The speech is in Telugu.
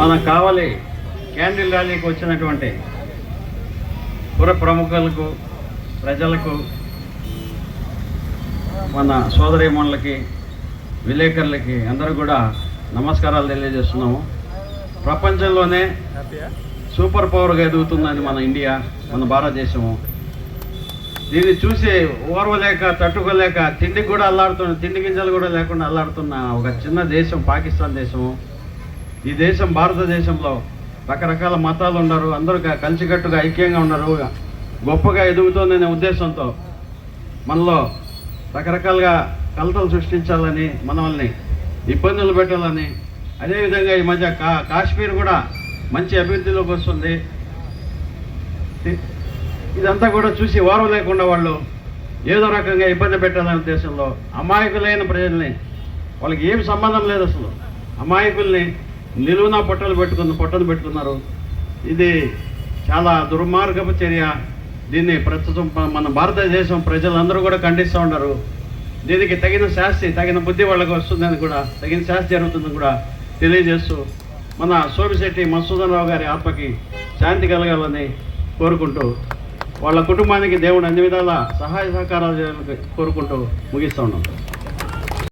మన కావలి క్యాండిల్ ర్యాలీకి వచ్చినటువంటి పుర ప్రముఖులకు ప్రజలకు మన సోదరీమణులకి విలేకరులకి అందరూ కూడా నమస్కారాలు తెలియజేస్తున్నాము. ప్రపంచంలోనే సూపర్ పవర్గా ఎదుగుతుందని మన ఇండియా మన భారతదేశము. దీన్ని చూసి ఓర్వలేక తట్టుకోలేక తిండికి కూడా అల్లాడుతున్న తిండి గింజలు కూడా లేకుండా అల్లాడుతున్న ఒక చిన్న దేశం పాకిస్తాన్ దేశము. ఈ దేశం భారతదేశంలో రకరకాల మతాలు ఉన్నారు. అందరూ కలిసికట్టుగా ఐక్యంగా ఉన్నారు. గొప్పగా ఎదుగుతుందనే ఉద్దేశంతో మనలో రకరకాలుగా కలతలు సృష్టించాలని మనల్ని ఇబ్బందులు పెట్టాలని అదేవిధంగా ఈ మధ్య కా కాశ్మీర్ కూడా మంచి అభివృద్ధిలోకి వస్తుంది. ఇదంతా కూడా చూసి వారం లేకుండా వాళ్ళు ఏదో రకంగా ఇబ్బంది పెట్టాలనే ఉద్దేశంలో అమాయకులైన ప్రజల్ని వాళ్ళకి ఏం సంబంధం లేదు అసలు. అమాయకుల్ని నిలువున పొట్టలు పెట్టుకున్న పొట్టలు పెట్టుకున్నారు. ఇది చాలా దుర్మార్గపు చర్య. దీన్ని ప్రస్తుతం మన భారతదేశం ప్రజలందరూ కూడా ఖండిస్తూ ఉన్నారు. దీనికి తగిన శాస్తి తగిన బుద్ధి వాళ్ళకి వస్తుందని కూడా తగిన శాస్తి జరుగుతుందని కూడా తెలియజేస్తూ మన సోమిశెట్టి మసూదన్ రావు గారి ఆత్మకి శాంతి కలగాలని కోరుకుంటూ వాళ్ళ కుటుంబానికి దేవుడు అన్ని విధాల సహాయ సహకారాలు కోరుకుంటూ ముగిస్తూ ఉన్నాం.